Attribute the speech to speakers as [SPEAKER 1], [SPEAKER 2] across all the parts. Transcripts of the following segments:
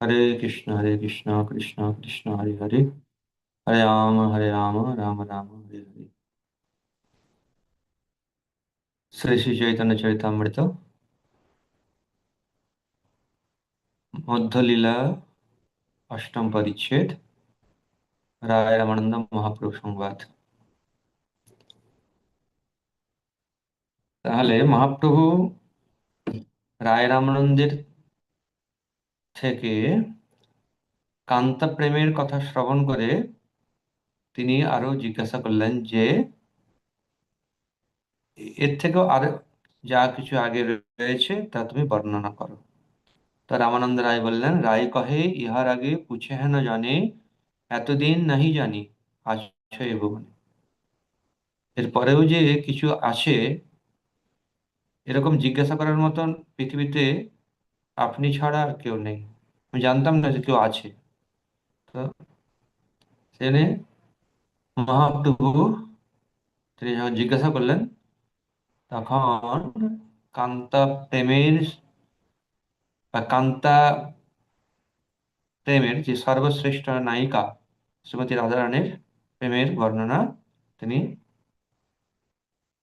[SPEAKER 1] হরে কৃষ্ণ হরে কৃষ্ণ কৃষ্ণ কৃষ্ণ হরে হরে হরে রাম হরে রাম রাম রাম হরে হরে শ্রী শ্রী চৈতন্য চৈতামৃত মধ্যলীলা অষ্টম পরিচ্ছেদ রায় রামানন্দ মহাপ্রভু সংবাদ তাহলে মহাপ্রভু রায় রামানন্দের থেকে কান্তা প্রেমের কথা শ্রবণ করে তিনি আরো জিজ্ঞাসা করলেন যে এর থেকেও আর যা কিছু আগে রয়েছে তা তুমি বর্ণনা করো তা রামানন্দ রায় বললেন রায় কহে ইহার আগে পুছে হেন জানে এতদিন নাহি জানি আছো এ ভুবনে এরপরেও যে কিছু আছে এরকম জিজ্ঞাসা করার মতন পৃথিবীতে আপনি ছাড়া আর কেউ নেই আমি জানতাম না যে কেউ আছে তো সেখানে মহাপ্রভু তিনি যখন জিজ্ঞাসা করলেন তখন কান্তা প্রেমের বা কান্তা প্রেমের যে সর্বশ্রেষ্ঠ নায়িকা শ্রীমতী রাধারানের প্রেমের বর্ণনা তিনি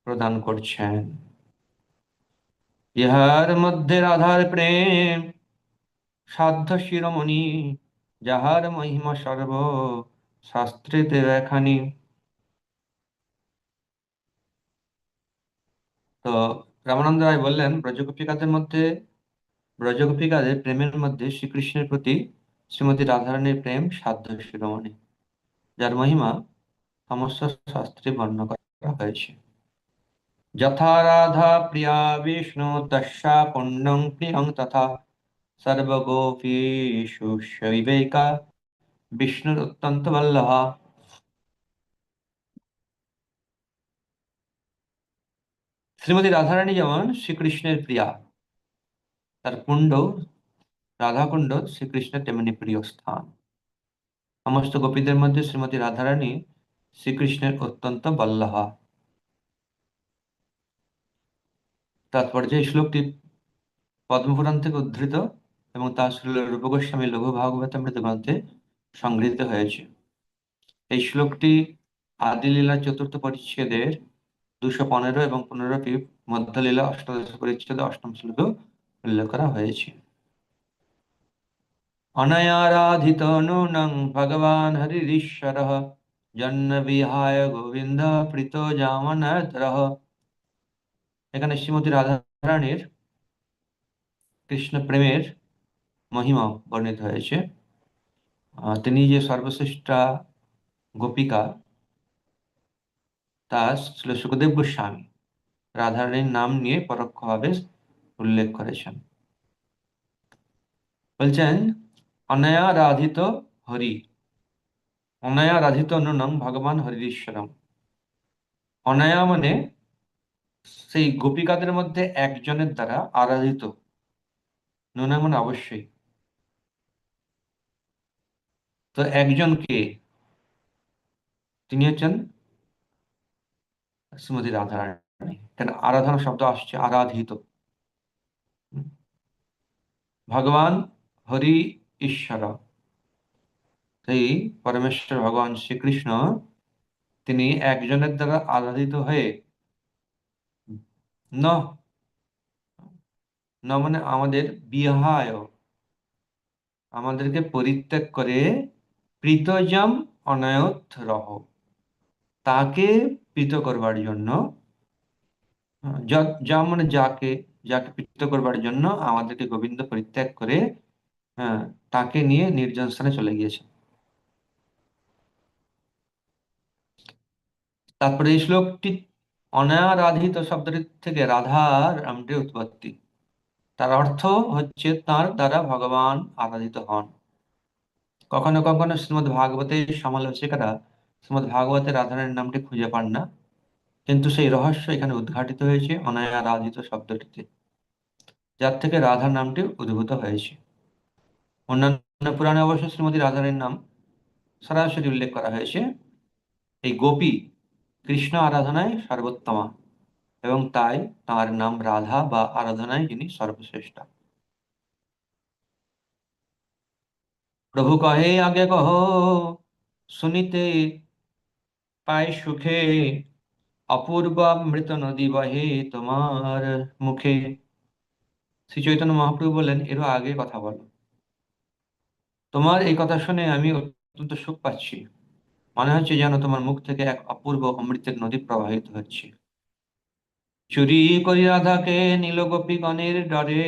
[SPEAKER 1] প্রদান করছেন ইহার মধ্যে রাধার প্রেম সাধ্য শিরোমণি যাহার মহিমা সর্ব শাস্ত্রেতে দেখানি তো রামানন্দ রায় বললেন ব্রজগোপিকাদের মধ্যে ব্রজগোপিকাদের প্রেমের মধ্যে শ্রীকৃষ্ণের প্রতি শ্রীমতী রাধারানীর প্রেম সাধ্য শিরোমণি যার মহিমা সমস্ত শাস্ত্রে বর্ণনা করা হয়েছে যথা রাধা প্রিয়া বিষ্ণু তস্যা পুণ্যং প্রিয়ং তথা সর্বগোপীষু শৈবেকা বিষ্ণুর অত্যন্ত বল্লভা শ্রীমতী রাধারানী যেমন শ্রীকৃষ্ণের প্রিয়া তার কুণ্ড রাধাকুণ্ড শ্রীকৃষ্ণের তেমনি প্রিয় স্থান সমস্ত গোপীদের মধ্যে শ্রীমতী রাধারানী শ্রীকৃষ্ণের অত্যন্ত বল্লভা তাৎপর্যে এই শ্লোকটি পদ্মপুরাণ থেকে উদ্ধৃত এবং তার শ্রীল রূপগোস্বামী লঘু ভাগবত মৃত গ্রন্থে সংগৃহীত হয়েছে এই শ্লোকটি আদিলীলা চতুর্থ পরিচ্ছেদের দুশো পনেরো এবং পনেরো পি মধ্যলীলা অষ্টাদশ পরিচ্ছেদ অষ্টম শ্লোকে উল্লেখ করা হয়েছে অনয়ারাধিত নূনং ভগবান হরিশ্বর জন্ম বিহায় গোবিন্দ প্রীত জামনতর এখানে শ্রীমতী রাধারানীর কৃষ্ণ প্রেমের মহিমা বর্ণিত হয়েছে তিনি যে সর্বশ্রেষ্ঠা গোপিকা তা ছিল সুখদেব গোস্বামী রাধারানীর নাম নিয়ে পরোক্ষভাবে উল্লেখ করেছেন বলছেন অনয়া রাধিত হরি অনয়া রাধিত নুনম ভগবান হরিশ্বরম অনয়া মানে সেই গোপিকাদের মধ্যে একজনের দ্বারা আরাধিত নুনামন অবশ্যই তো একজন কে তিনি হচ্ছেন শ্রীমতী রাধারানী কেন আরাধনা শব্দ আসছে আরাধিত ভগবান হরি ঈশ্বর সেই পরমেশ্বর ভগবান শ্রীকৃষ্ণ তিনি একজনের দ্বারা আরাধিত হয়ে ন ন মানে আমাদের বিহায় আমাদেরকে পরিত্যাগ করে প্রীতজম অনায়ত রহ তাকে প্রীত করবার জন্য যা মানে যাকে যাকে প্রীত করবার জন্য আমাদেরকে গোবিন্দ পরিত্যাগ করে হ্যাঁ তাকে নিয়ে নির্জন স্থানে চলে গিয়েছে তারপরে এই শ্লোকটি অনারাধিত শব্দটি থেকে রাধার নামটির উৎপত্তি তার অর্থ হচ্ছে তার দ্বারা ভগবান আরাধিত হন কখনো কখনো শ্রীমদ ভাগবতের সমালোচকেরা শ্রীমদ ভাগবতের রাধারের নামটি খুঁজে পান না কিন্তু সেই রহস্য এখানে উদ্ঘাটিত হয়েছে অনায়ারাধিত শব্দটিতে যার থেকে রাধার নামটি উদ্ভূত হয়েছে অন্যান্য পুরাণে অবশ্য শ্রীমতী রাধারের নাম সরাসরি উল্লেখ করা হয়েছে এই গোপী কৃষ্ণ আরাধনায় সর্বোত্তমা এবং তাই তার নাম রাধা বা আরাধনায় যিনি সর্বশ্রেষ্ঠা প্রভু কহে আগে কহ শুনিতে পাই সুখে অপূর্ব মৃত নদী বহে তোমার মুখে শ্রী চৈতন্য মহাপ্রভু বললেন এরও আগে কথা বলো তোমার এই কথা শুনে আমি অত্যন্ত সুখ পাচ্ছি মনে হচ্ছে যেন তোমার মুখ থেকে এক অপূর্ব অমৃতের নদী প্রবাহিত হচ্ছে চুরি করি রাধাকে নীল গোপীগণের ডরে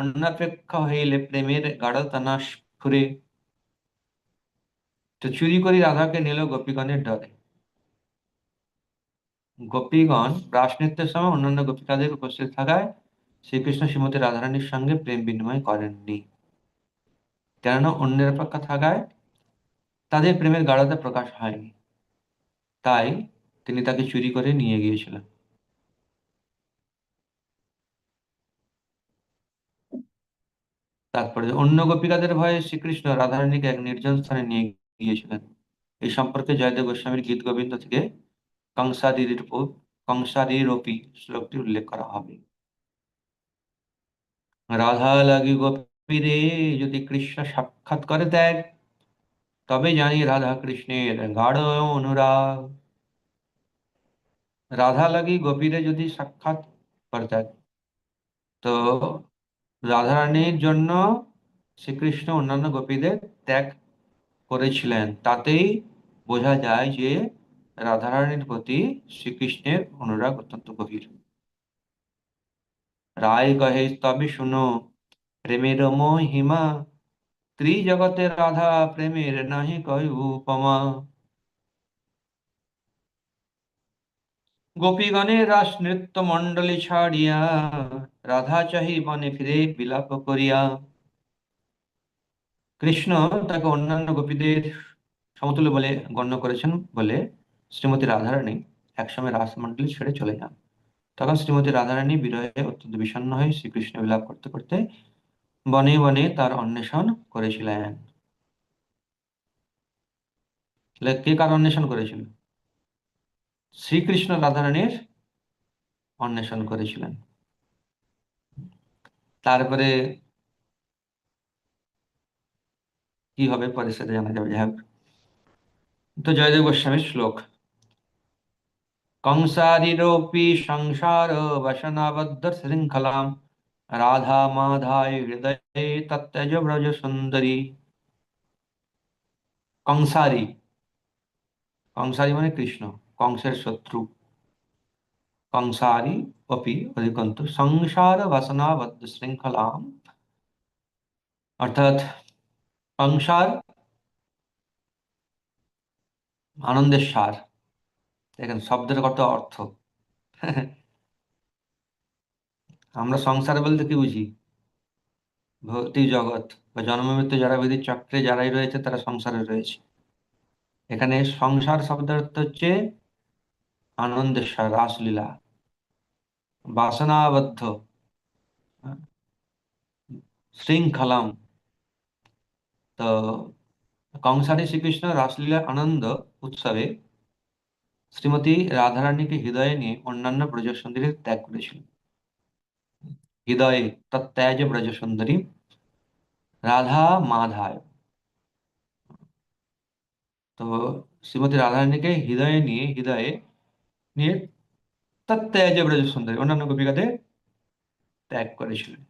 [SPEAKER 1] অন্যাপেক্ষা হইলে প্রেমের গাঢ়তানা ফুরে তো চুরি করি রাধাকে নিল গোপীগণের ডরে গোপীগণ রাস নৃত্যের সময় অন্যান্য গোপিকাদের উপস্থিত থাকায় শ্রীকৃষ্ণ শ্রীমতী রাধারানীর সঙ্গে প্রেম বিনিময় করেননি কেননা অন্যের অপেক্ষা থাকায় তাদের প্রেমের গাঢ়তা প্রকাশ হয়নি তাই তিনি তাকে চুরি করে নিয়ে গিয়েছিলেন তারপরে অন্য গোপিকাদের ভয়ে শ্রীকৃষ্ণ রাধারানীকে এক নির্জন স্থানে নিয়ে গিয়েছিলেন এই সম্পর্কে জয়দেব গোস্বামীর গীত গোবিন্দ থেকে কংসাদির কংসাদিরোপী শ্লোকটি উল্লেখ করা হবে রাধা লাগি গোপী রে যদি কৃষ্ণ সাক্ষাৎ করে দেয় তবে জানি রাধা কৃষ্ণের গাঢ় অনুরাগ রাধা লাগি গোপীরে যদি সাক্ষাৎ করতে তো রাধারানীর জন্য শ্রীকৃষ্ণ অন্যান্য গোপীদের ত্যাগ করেছিলেন তাতেই বোঝা যায় যে রাধারানীর প্রতি শ্রীকৃষ্ণের অনুরাগ অত্যন্ত গভীর রায় কহে তবে শুনো প্রেমের মহিমা ত্রিজগতে রাধা প্রেমের নাহি কয় উপমা গোপীগণের রাস নৃত্য মন্ডলী ছাড়িয়া রাধা চাহি মনে ফিরে বিলাপ করিয়া কৃষ্ণ তাকে অন্যান্য গোপীদের সমতুল্য বলে গণ্য করেছেন বলে শ্রীমতী রাধারানী একসময় রাসমণ্ডলী ছেড়ে চলে যান তখন শ্রীমতী রাধারানী বিরয়ে অত্যন্ত বিষণ্ণ হয়ে শ্রীকৃষ্ণ বিলাপ করতে করতে বনে বনে তার অন্বেষণ করেছিলেন কে কার অন্বেষণ করেছিল শ্রীকৃষ্ণ রাধারানীর অন্বেষণ করেছিলেন তারপরে কি হবে পরে সেটা জানা যাবে যাই তো জয়দেব গোস্বামীর শ্লোক কংসারীরপি সংসার বসনাবদ্ধ শৃঙ্খলাম রাধা মাধায় হৃদয়ে तत्ज ব্রজ সুন্দরী কংসারী কংসারী মানে কৃষ্ণ কংসের শত্রু কংসারী অপি অধিকন্ত সংসার বাসনাবদ্ধ শৃঙ্খলাম অর্থাৎ সংসার আনন্দের সার দেখেন শব্দের কত অর্থ আমরা সংসার বলতে কি বুঝি ভৌতিক জগৎ বা মৃত্যু যারা বিধি চক্রে যারাই রয়েছে তারা সংসারে রয়েছে এখানে সংসার শব্দ অর্থ হচ্ছে আনন্দেশ্বর রাসলীলা বাসনাবদ্ধ হ্যাঁ, শৃঙ্খলাম তো কংসারী শ্রীকৃষ্ণ রাসলীলা আনন্দ উৎসবে শ্রীমতী রাধারানীকে হৃদয়ে নিয়ে অন্যান্য প্রজাসন্দীর ত্যাগ করেছিলেন হৃদয়ে তত্ত্বায় ব্রজ সুন্দরী রাধা মাধায় তো শ্রীমতী রাধারানীকে হৃদয়ে নিয়ে হৃদয়ে নিয়ে তত্ত্বায় ব্রজ সুন্দরী অন্যান্য গোপিকাদের ত্যাগ করেছিলেন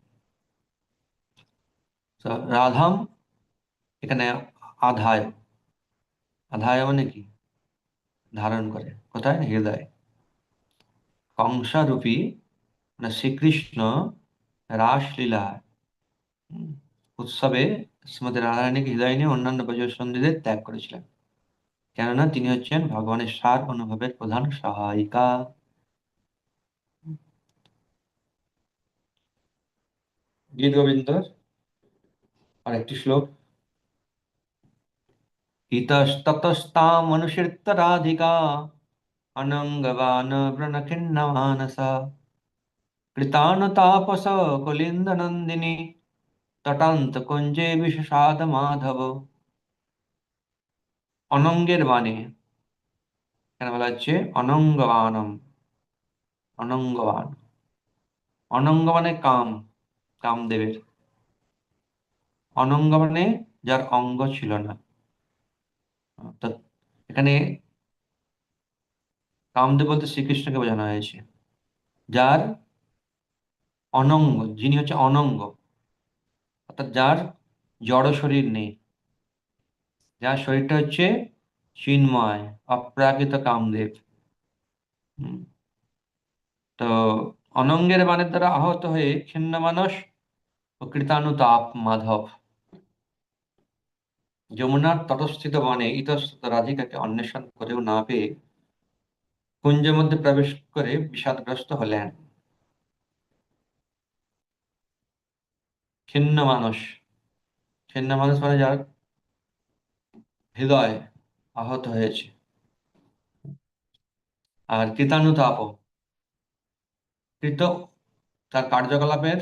[SPEAKER 1] রাধাম এখানে আধায় আধায় মানে কি ধারণ করে কোথায় হৃদয় কংসারূপী মানে শ্রীকৃষ্ণ রাসলীলা উৎসবে শ্রীমতী রাধারানীকে হৃদয় নিয়ে অন্যান্য বজর সন্ধিদের ত্যাগ করেছিলেন কেননা তিনি হচ্ছেন ভগবানের সার অনুভবের প্রধান সহায়িকা গীত আর একটি শ্লোক ইতস্ততস্তা মনুষীর্তরাধিকা অনঙ্গবান প্রণখিন্নমানসা কৃতানতাপস कृतानुतापस তটান্ত কুঞ্জে বিশেষাদ মাধব অনঙ্গের বাণী কেন বলা হচ্ছে অনঙ্গবানম অনঙ্গবান অনঙ্গ মানে কাম কামদেবের অনঙ্গ মানে যার অঙ্গ ছিল না এখানে কামদেব বলতে শ্রীকৃষ্ণকে বোঝানো হয়েছে যার অনঙ্গ যিনি হচ্ছে অনঙ্গ অর্থাৎ যার জড় শরীর নেই যার শরীরটা হচ্ছে চিন্ময় অপ্রাকৃত কামদেব তো অনঙ্গের বাণের দ্বারা আহত হয়ে ক্ষিন্ন মানস ও কৃতানুতাপ মাধব যমুনার তটস্থিত বনে ইতস্তত রাধিকাকে অন্বেষণ করেও না পেয়ে কুঞ্জের মধ্যে প্রবেশ করে বিষাদগ্রস্ত হলেন ছিন্ন মানুষ ছিন্ন মানুষ মানে যার হৃদয় আহত হয়েছে আর কৃতানুতাপ কৃত তার কার্যকলাপের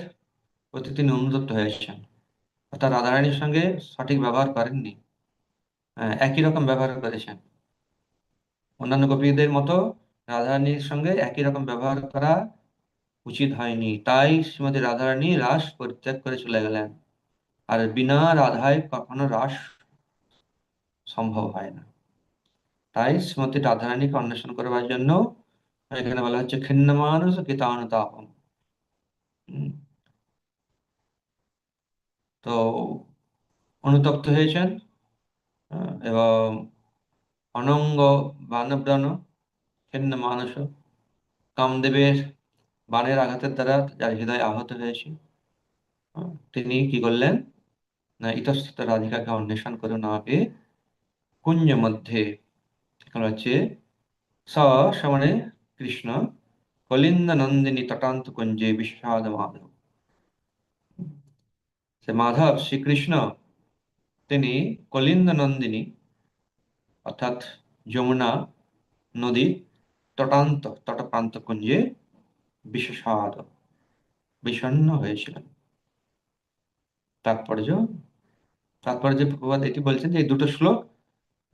[SPEAKER 1] প্রতি তিনি অনুতপ্ত হয়েছেন অর্থাৎ রাধারানীর সঙ্গে সঠিক ব্যবহার করেননি হ্যাঁ, একই রকম ব্যবহার করেছেন অন্যান্য গোপীদের মতো রাধারানীর সঙ্গে একই রকম ব্যবহার করা উচিত হয়নি তাই শ্রীমতী রাধারানী রাস পরিত্যাগ করে চলে গেলেন আর বিনা রাধায় কখনো রাস সম্ভব হয় না তাই শ্রীমতী রাধারানীকে অন্বেষণ করবার জন্য এখানে বলা হচ্ছে খিন্ন মানুষ গীতানুতাপম তো অনুতপ্ত হয়েছেন এবং অনঙ্গ বানব্রাণ খিন্ন মানুষ কামদেবের বানের আঘাতের দ্বারা যার হৃদয় আহত হয়েছে হ্যাঁ, তিনি কি করলেন না ইতস্তত রাধিকাকে অন্বেষণ করে না পেয়ে কুঞ্জ মধ্যে হচ্ছে স সমানে কৃষ্ণ কলিন্দ নন্দিনী তটান্ত কুঞ্জে বিষাদ মাধব সে মাধব শ্রীকৃষ্ণ তিনি কলিন্দ নন্দিনী অর্থাৎ যমুনা নদী তটান্ত তটপ্রান্ত কুঞ্জে বিষাদ বিষণ্ন হয়েছিলেন তাৎপর্য তাৎপর্য প্রবাদ এটি বলছেন যে এই দুটো শ্লোক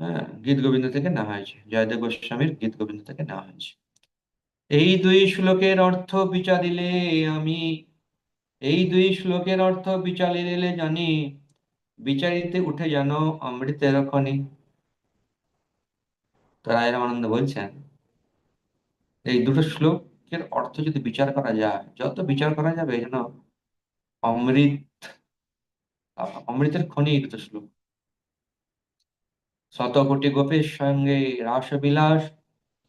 [SPEAKER 1] হ্যাঁ, গীত গোবিন্দ থেকে নেওয়া হয়েছে জয়দেব গোস্বামীর গীত গোবিন্দ থেকে নেওয়া হয়েছে এই দুই শ্লোকের অর্থ বিচারিলে আমি এই দুই শ্লোকের অর্থ বিচারিলে জানি বিচারিতে উঠে যেন অমৃতের খনি তো রায় রামানন্দ বলছেন এই দুটো শ্লোক বাক্যের অর্থ যদি বিচার করা যায় যত বিচার করা যাবে যেন অমৃত অমৃতের খনি এটা শ্লোক শত কোটি গোপের সঙ্গে রাসবিলাস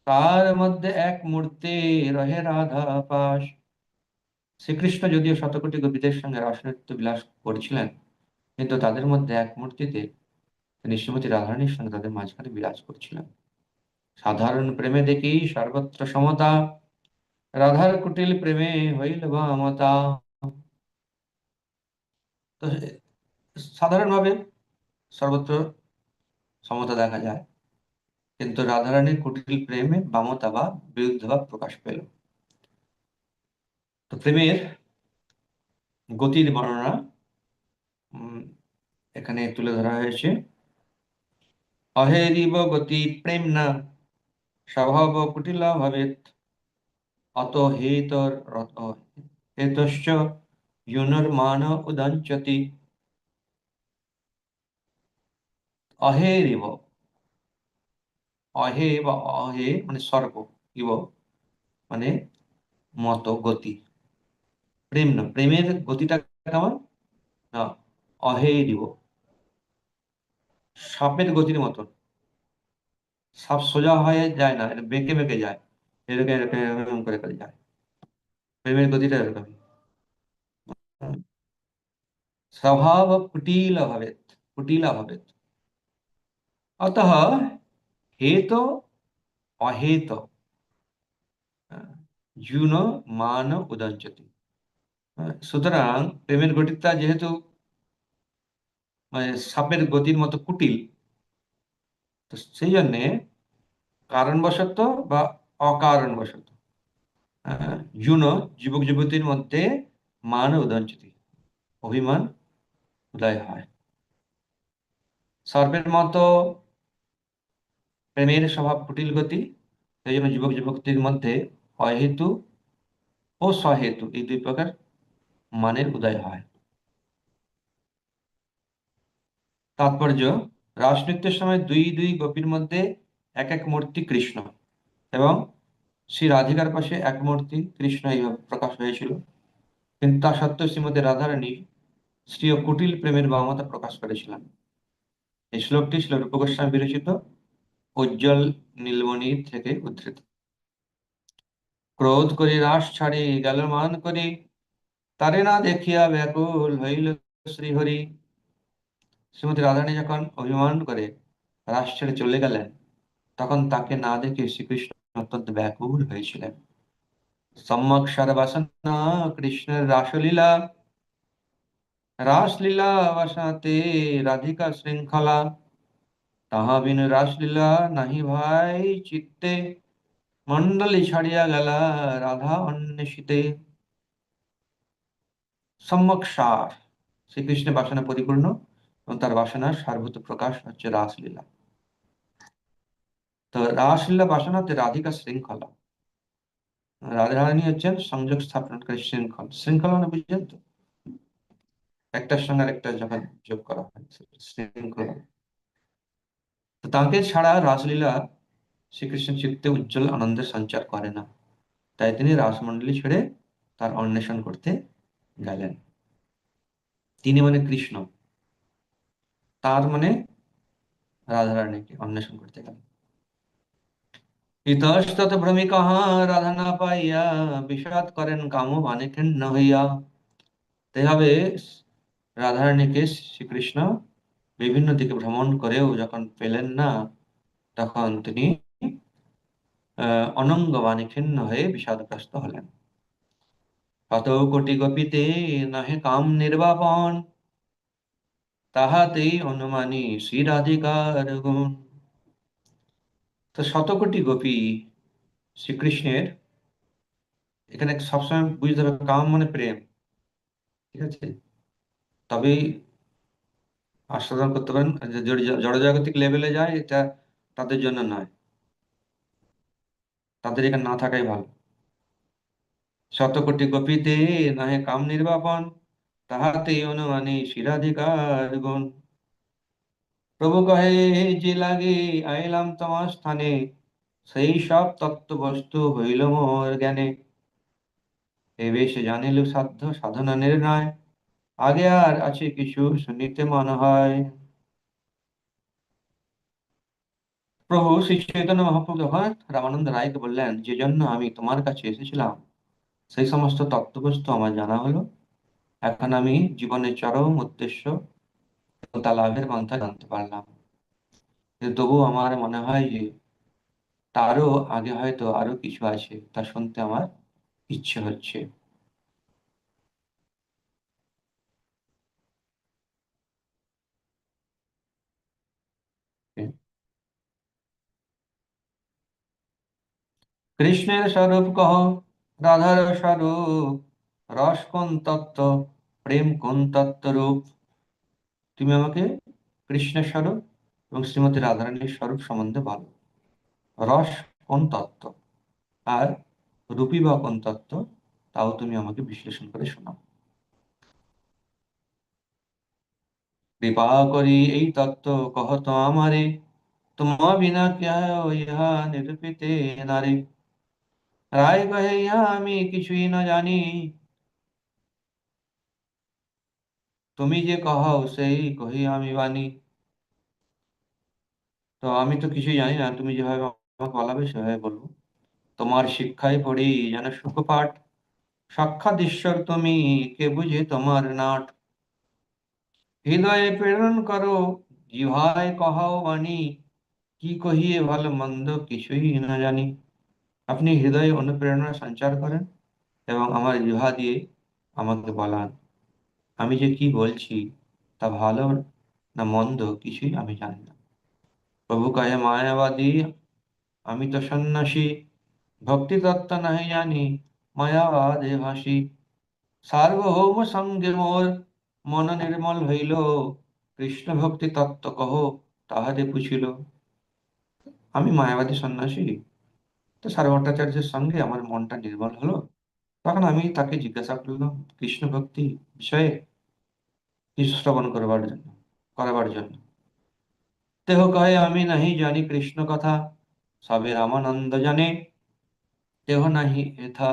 [SPEAKER 1] তার মধ্যে এক মূর্তি রহে রাধা পাশ শ্রীকৃষ্ণ যদিও শত কোটি গোপীদের সঙ্গে রসনৃত্য বিলাস করছিলেন কিন্তু তাদের মধ্যে এক মূর্তিতে তিনি শ্রীমতী রাধারণীর সঙ্গে তাদের মাঝখানে বিরাজ করছিলেন সাধারণ প্রেমে দেখি সর্বত্র সমতা রাধার কুটিল প্রেমে হইল মতা তো সাধারণভাবে সর্বত্র সমতা দেখা যায় কিন্তু রাধারানীর কুটিল প্রেমে বামতা বা বিরুদ্ধ ভাব প্রকাশ পেল তো প্রেমের গতির বর্ণনা এখানে তুলে ধরা হয়েছে অহেরিব গতি প্রেম না স্বভাব কুটিল ভাবেত অতহেতর রত হেতশ্চ ইউনুর্মান উদঞ্চতি অহে বা অহে মানে সর্ব ইব মানে মত গতি প্রেম না প্রেমের গতিটা কেমন না অহে দিব সাপের গতির মতন সাপ সোজা হয়ে যায় না এটা বেঁকে বেঁকে যায় এরকম এরকম করে কাজ যায় প্রেমের গতিটা এরকম স্বভাব কুটিল ভাবে কুটিল ভাবে অত হেত অহেত জুন মান উদঞ্চতি সুতরাং প্রেমের গতিটা যেহেতু মানে সাপের গতির মতো কুটিল তো সেই জন্যে কারণবশত বা অকারণবশত হ্যাঁ, যুন যুবক যুবতীর মধ্যে মান উদঞ্চিত অভিমান উদয় হয় সর্বের মতো প্রেমের স্বভাব কুটিল গতি সেই জন্য যুবক যুবতীর মধ্যে অহেতু ও সহেতু এই দুই প্রকার মানের উদয় হয় তাৎপর্য রাসনৃত্যের সময় দুই দুই গোপীর মধ্যে এক এক মূর্তি কৃষ্ণ এবং শ্রী রাধিকার পাশে এক মূর্তি কৃষ্ণ এইভাবে প্রকাশ হয়েছিল কিন্তু তা সত্ত্বেও শ্রীমতী রাধারানী শ্রী ও কুটিল প্রেমের বামতা প্রকাশ করেছিলেন এই শ্লোকটি ছিল রূপগোস্বামী বিরচিত উজ্জ্বল নীলমণি থেকে উদ্ধৃত ক্রোধ করি রাস ছাড়ি গেল মান করি তারে না দেখিয়া ব্যাকুল হইল শ্রীহরি শ্রীমতী রাধারানী যখন অভিমান করে রাস ছেড়ে চলে গেলেন তখন তাকে না দেখে শ্রীকৃষ্ণ অত্যন্ত ব্যাকুল হয়েছিলেন সম্যক সর্বাসনা কৃষ্ণের রাসলীলা রাসলীলা বাসাতে রাধিকা শৃঙ্খলা তাহাবিন রাসলীলা নাহি ভাই চিত্তে মন্ডলী ছাড়িয়া গেল রাধা অন্বেষিতে সম্যক সার শ্রীকৃষ্ণের বাসনা পরিপূর্ণ এবং তার বাসনার সার্বত প্রকাশ হচ্ছে রাসলীলা তো রাসলীলা বাসনাতে রাধিকা শৃঙ্খলা রাধারানী হচ্ছেন সংযোগ স্থাপনকারী শৃঙ্খল শৃঙ্খলা মানে বুঝছেন তো একটার সঙ্গে আরেকটা যখন যোগ করা হয় শৃঙ্খলা তাকে ছাড়া রাসলীলা শ্রীকৃষ্ণ চিত্তে উজ্জ্বল আনন্দের সঞ্চার করে না তাই তিনি রাসমন্ডলী ছেড়ে তার অন্বেষণ করতে গেলেন তিনি মানে কৃষ্ণ তার মানে রাধারানীকে অন্বেষণ করতে গেলেন ইতস্তত পাইয়া বিষাদ করেন হইয়া শ্রীকৃষ্ণ বিভিন্ন দিকে ভ্রমণ করেও যখন পেলেন না তখন তিনি অনঙ্গ বাণিখিন্ন হয়ে বিষাদগ্রস্ত হলেন কত কোটি গোপীতে নহে কাম নির্বাপন তাহাতেই অনুমানী শ্রী রাধিকার গুণ তো শতকোটি গোপী শ্রীকৃষ্ণের এখানে সবসময় বুঝতে হবে কাম মানে প্রেম ঠিক আছে তবেই আস্বাদন করতে পারেন জড়জাগতিক লেভেলে যায় এটা তাদের জন্য নয় তাদের এখানে না থাকাই ভালো শতকোটি গোপীতে নাহে কাম নির্বাপন তাহাতে অনুমানে শিরাধিকার গুণ প্রভু কহে যে লাগে আইলাম তোমার স্থানে সেই সব তত্ত্ব বস্তু হইল মোর জ্ঞানে এবে সে জানিল সাধ্য সাধনা নির্ণয় আগে আর আছে কিছু শুনিতে মনে হয় প্রভু শ্রী চৈতন্য মহাপ্রভু যখন রামানন্দ রায়কে বললেন যে জন্য আমি তোমার কাছে এসেছিলাম সেই সমস্ত তত্ত্ববস্তু আমার জানা হলো এখন আমি জীবনের চরম উদ্দেশ্য লাভের পন্থা জানতে পারলাম তবুও আমার মনে হয় যে তারও আগে হয়তো আরো কিছু আছে তা শুনতে আমার ইচ্ছে হচ্ছে কৃষ্ণের স্বরূপ কহ রাধার স্বরূপ রস কোন তত্ত্ব প্রেম কোন তত্ত্ব রূপ তুমি আমাকে কৃষ্ণের স্বরূপ এবং শ্রীমতী রাধারানীর স্বরূপ সম্বন্ধে বলো রস কোন তত্ত্ব আর রূপী বা কোন তত্ত্ব তাও তুমি আমাকে বিশ্লেষণ করে শোনাও কৃপা করি এই তত্ত্ব কহত আমারে তোমা বিনা ইহা নিরূপিতে নারে রায় কহে ইহা আমি কিছুই না জানি তুমি যে কহ সেই কহি আমি বাণী তো আমি তো কিছুই জানি না তুমি যেভাবে আমাকে বলাবে সেভাবে বলবো তোমার শিক্ষায় পড়ি যেন সুখপাঠ সাক্ষাৎ ঈশ্বর তুমি কে বুঝে তোমার নাট হৃদয়ে প্রেরণ করো জিহায় কহাও বাণী কি কহিয়ে ভালো মন্দ কিছুই না জানি আপনি হৃদয়ে অনুপ্রেরণা সঞ্চার করেন এবং আমার জিহা দিয়ে আমাকে বলান আমি যে কি বলছি তা ভালো না মন্দ কিছুই আমি জানি না প্রভু কাজে মায়াবাদী আমি তো সন্ন্যাসী ভক্তি তত্ত্ব নাহি জানি মায়াবাদে ভাসি সার্বভৌম সঙ্গে মোর মন নির্মল হইল কৃষ্ণ ভক্তি তত্ত্ব কহ তাহাতে পুছিল আমি মায়াবাদী সন্ন্যাসী তো সার্বভট্টাচার্যের সঙ্গে আমার মনটা নির্মল হলো তখন আমি তাকে জিজ্ঞাসা করলাম কৃষ্ণ ভক্তি বিষয়ে কিছু শ্রবণ করবার জন্য করাবার জন্য তেহ কয়ে আমি নাহি জানি কৃষ্ণ কথা সবে রামানন্দ জানে তেহ নাহি এথা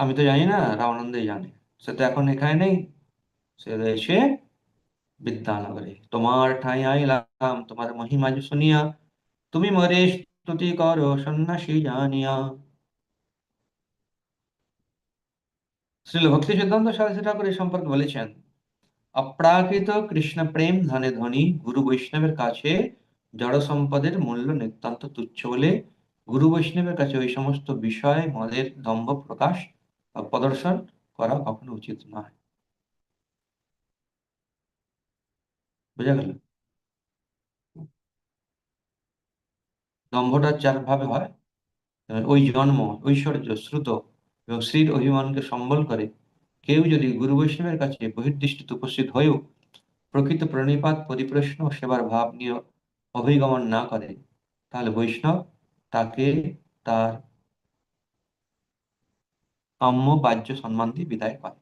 [SPEAKER 1] আমি তো জানি না রামানন্দই জানে সে তো এখন এখানে নেই সে রয়েছে বিদ্যানগরে তোমার ঠাঁই আইলাম তোমার মহিমা শুনিয়া তুমি মরে স্তুতি করো সন্ন্যাসী জানিয়া শ্রীল ভক্তি সিদ্ধান্ত সরস্বতী ঠাকুর এই সম্পর্কে বলেছেন অপ্রাকৃত কৃষ্ণ প্রেম ধনে ধনী গুরু বৈষ্ণবের কাছে জড় সম্পদের মূল্য নিতান্ত তুচ্ছ বলে গুরু বৈষ্ণবের কাছে ওই সমস্ত বিষয় মদের দম্ভ প্রকাশ বা প্রদর্শন করা কখনো উচিত নয় বোঝা গেল দম্ভটা চার ভাবে হয় ওই জন্ম ঐশ্বর্য শ্রুত এবং শ্রীর অভিমানকে সম্বল করে কেউ যদি গুরু বৈষ্ণবের কাছে বহির্দৃষ্টিতে উপস্থিত হয়েও প্রকৃত প্রণিপাত পরিপ্রশ্ন ও সেবার ভাব নিয়ে অভিগমন না করে তাহলে বৈষ্ণব তাকে তার কাম্য বাহ্য সম্মান দিয়ে বিদায় পায়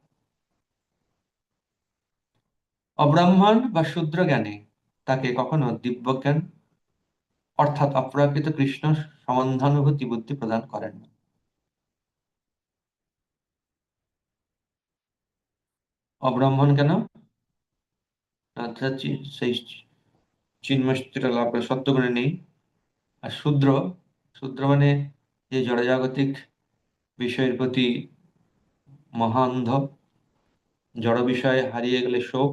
[SPEAKER 1] অব্রাহ্মণ বা শূদ্র জ্ঞানে তাকে কখনো দিব্যজ্ঞান অর্থাৎ অপ্রাকৃত কৃষ্ণ সমন্ধানুভূতি বুদ্ধি প্রদান করেন না অব্রাহ্মণ কেন আচ্ছা সেই চিন্ময়টা লাভ করে সত্যগুণে নেই আর শূদ্র শূদ্র মানে যে জড়জাগতিক বিষয়ের প্রতি মহান্ধ জড় বিষয়ে হারিয়ে গেলে শোক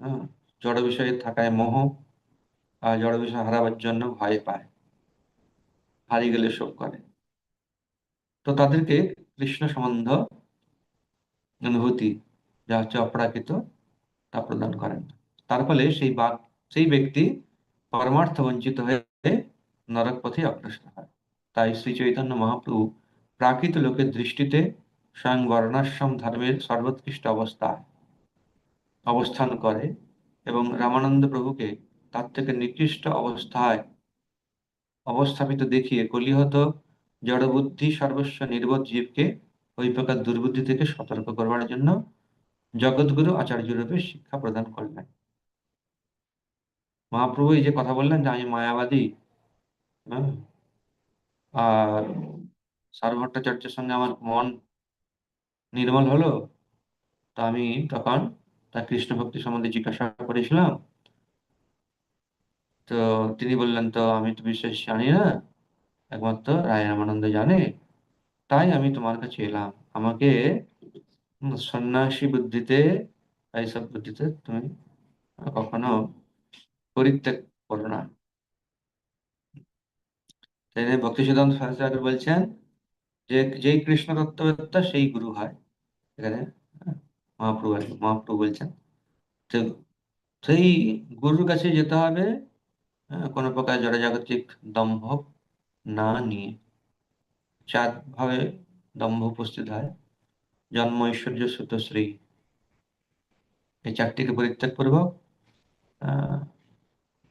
[SPEAKER 1] হ্যাঁ জড় বিষয়ে থাকায় মোহ আর জড় বিষয় হারাবার জন্য ভয় পায় হারিয়ে গেলে শোক করে তো তাদেরকে কৃষ্ণ সম্বন্ধ অনুভূতি যা হচ্ছে অপ্রাকৃত তা প্রদান করেন তার ফলে সেই বা সেই ব্যক্তি পরমার্থ বঞ্চিত হয়ে নরক পথে অগ্রসর হয় তাই শ্রী চৈতন্য মহাপ্রভু প্রাকৃত লোকের দৃষ্টিতে স্বয়ং বর্ণাশ্রম ধর্মের সর্বোৎকৃষ্ট অবস্থা অবস্থান করে এবং রামানন্দ প্রভুকে তার থেকে নিকৃষ্ট অবস্থায় অবস্থাপিত দেখিয়ে কলিহত জড়বুদ্ধি সর্বস্ব নির্বোধ জীবকে ওই প্রকার দুর্বুদ্ধি থেকে সতর্ক করবার জন্য জগৎগুরু আচার্যরূপে শিক্ষা প্রদান করলেন মহাপ্রভু এই যে কথা বললেন যে আমি মায়াবাদী হ্যাঁ? আর সার্ভট্টাচার্যের সঙ্গে আমার মন নির্মল হলো তা আমি তখন তার কৃষ্ণ ভক্তি সম্বন্ধে জিজ্ঞাসা করেছিলাম তো তিনি বললেন তো আমি তো বিশেষ জানি না একমাত্র রায় রামানন্দ জানে তাই আমি তোমার কাছে এলাম আমাকে সন্ন্যাসী বুদ্ধিতে এইসব বুদ্ধিতে তুমি কখনো পরিত্যাগ করো না ভক্তি সিদ্ধান্ত সরাচার্য বলছেন যে যেই কৃষ্ণ তত্ত্ববেত্তা সেই গুরু হয় এখানে মহাপ্রভু মহাপ্রভু বলছেন তো সেই গুরুর কাছে যেতে হবে কোনো প্রকার জড়জাগতিক দম্ভ না নিয়ে চার ভাবে দম্ভ উপস্থিত হয় জন্ম ঐশ্বর্য সুতশ্রী এই চারটিকে পরিত্যাগ পূর্বক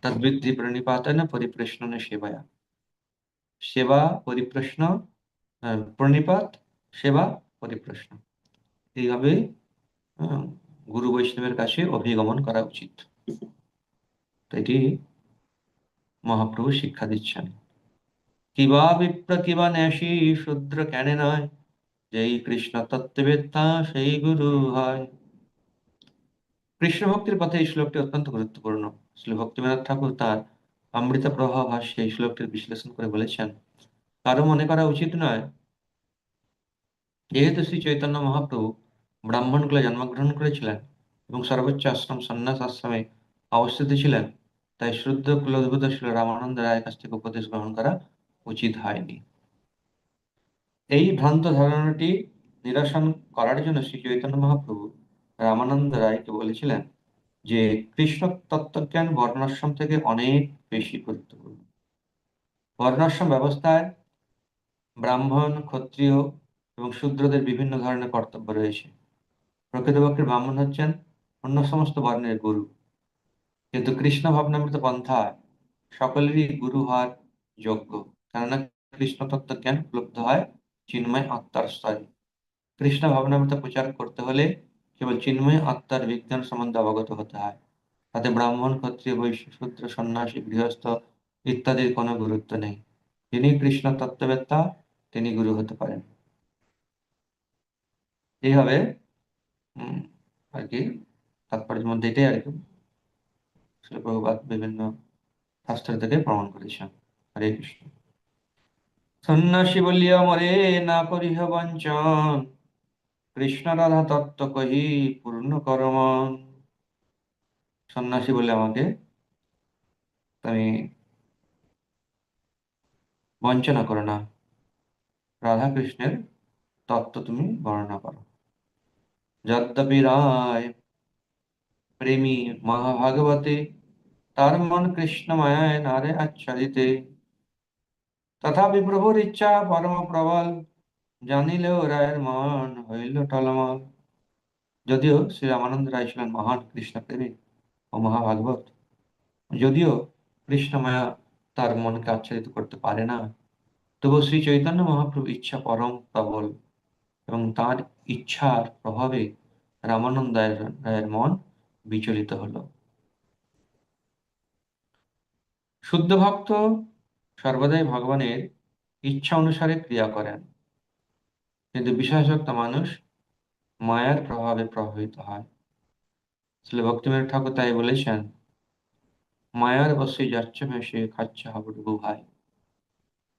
[SPEAKER 1] তদ্বৃদ্ধি প্রণিপাতন পরিপ্রশ্ন সেবায়া সেবা পরিপ্রশ্ন প্রণিপাত সেবা পরিপ্রশ্ন এইভাবে গুরু বৈষ্ণবের কাছে অভিগমন করা উচিত এটি মহাপ্রভু শিক্ষা দিচ্ছেন কিবা বিপ্র কিবা ন্যাসী শুদ্র কেন নয় যেই কৃষ্ণ তত্ত্ববেত্তা সেই গুরু হয় কৃষ্ণ ভক্তির পথে এই শ্লোকটি অত্যন্ত গুরুত্বপূর্ণ শ্রী ভক্তিনাথ ঠাকুর তার অমৃত প্রবাহ ভাষ্যে এই শ্লোকটির বিশ্লেষণ করে বলেছেন কারো মনে করা উচিত নয় যেহেতু শ্রী চৈতন্য মহাপ্রভু ব্রাহ্মণ ব্রাহ্মণকুলে জন্মগ্রহণ করেছিলেন এবং সর্বোচ্চ আশ্রম সন্ন্যাস আশ্রমে অবস্থিত ছিলেন তাই শুদ্ধ কুলদ্ভূত শ্রী রামানন্দ রায়ের কাছ থেকে উপদেশ গ্রহণ করা উচিত হয়নি এই ভ্রান্ত ধারণাটি নিরসন করার জন্য শ্রী চৈতন্য মহাপ্রভু রামানন্দ রায়কে বলেছিলেন যে কৃষ্ণ তত্ত্বজ্ঞান বর্ণাশ্রম থেকে অনেক বেশি গুরুত্বপূর্ণ বর্ণাশ্রম ব্যবস্থায় ব্রাহ্মণ ক্ষত্রিয় এবং শূদ্রদের বিভিন্ন ধরনের কর্তব্য রয়েছে প্রকৃতপক্ষে ব্রাহ্মণ হচ্ছেন অন্য সমস্ত বর্ণের গুরু কিন্তু কৃষ্ণ ভাবনামৃত পন্থা সকলেরই গুরু হওয়ার যোগ্য কেননা কৃষ্ণ তত্ত্বজ্ঞান উপলব্ধ হয় চিন্ময় আত্মার স্তরে কৃষ্ণ ভাবনামৃত প্রচার করতে হলে কেবল চিন্ময় আত্মার বিজ্ঞান সম্বন্ধে অবগত হতে হয় তাতে ব্রাহ্মণ ক্ষত্রিয় বৈশ্য সূত্র সন্ন্যাসী গৃহস্থ ইত্যাদির কোনো গুরুত্ব নেই যিনি কৃষ্ণ তত্ত্ববেত্তা তিনি গুরু হতে পারেন এইভাবে উম আর কি তাৎপর্যের মধ্যে এটাই আর কি বিভিন্ন শাস্ত্র থেকে প্রমাণ করেছেন হরে কৃষ্ণ সন্ন্যাসী বলিয়া মরে না করি বঞ্চন কৃষ্ণ রাধা তত্ত্ব কহি পূর্ণ করমন সন্ন্যাসী বলে আমাকে তুমি বঞ্চনা করো না রাধা কৃষ্ণের তত্ত্ব তুমি বর্ণনা করো যদ্যপি রায় প্রেমী মহাভাগবতে তার মন কৃষ্ণ মায়ায় নারে আচ্ছাদিতে তথা প্রভুর ইচ্ছা পরম প্রবল জানিলেও রায়ের মন হইল টলমল যদিও শ্রী রামানন্দ রায় ছিলেন মহান কৃষ্ণ প্রেমী ও মহাভাগবত যদিও কৃষ্ণমায়া তার মনকে আচ্ছাদিত করতে পারে না তবু শ্রী চৈতন্য মহাপ্রভু ইচ্ছা পরম প্রবল এবং তার ইচ্ছার প্রভাবে রামানন্দ রায়ের মন বিচলিত হল শুদ্ধ ভক্ত সর্বদাই ভগবানের ইচ্ছা অনুসারে ক্রিয়া করেন কিন্তু বিশেষত মানুষ মায়ার প্রভাবে প্রভাবিত হয় শ্রী ভক্তিমের ঠাকুর তাই বলেছেন মায়ার বসে যাচ্ছে ভেসে খাচ্ছে হাবুডুবু ভাই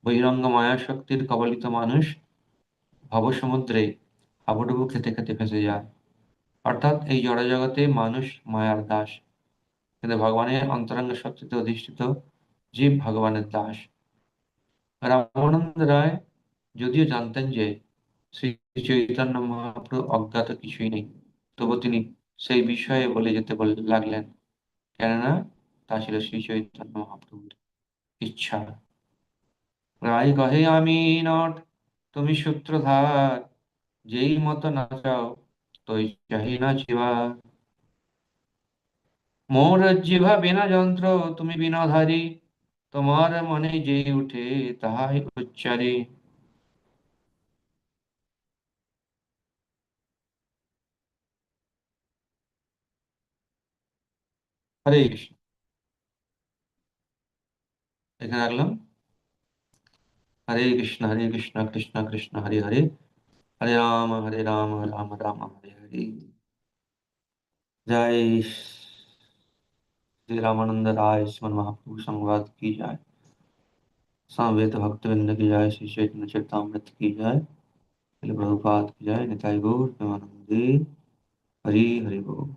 [SPEAKER 1] বহিরঙ্গ মায়া শক্তির কবলিত মানুষ ভবসমুদ্রে হাবুডুবু খেতে খেতে ফেসে যায় অর্থাৎ এই জগতে মানুষ মায়ার দাস কিন্তু ভগবানের অন্তরঙ্গ শক্তিতে অধিষ্ঠিত জীব ভগবানের দাস রামানন্দ রায় যদিও জানতেন যে শ্রী চৈতন্য মহাপ্রভু অজ্ঞাত কিছুই নেই তবু তিনি সেই বিষয়ে বলে যেতে লাগলেন কেননা তা ছিল শ্রী চৈতন্য মহাপ্রভুর ইচ্ছা রায় কহে আমি নট তুমি সূত্রধার যেই মতো চাও তৈ চাহি নাচিবা মোর জিভা বিনা যন্ত্র তুমি বিনাধারী তোমার মনে যে উঠে তাহাই উচ্চারে হরে কৃষ্ণ এখানে রাখলাম হরে কৃষ্ণ হরে কৃষ্ণ কৃষ্ণ কৃষ্ণ হরে হরে হরে রাম হরে রাম রাম রাম হরে হরে জয় श्री रामानंद राय स्मरण महाप्रभु संवाद की जाए सामवेद भक्त बिंद की जाए श्री चैतन्य चेतामृत की जाए प्रभुपात की जाए निताई गौर प्रेमानंद हरि हरि बोल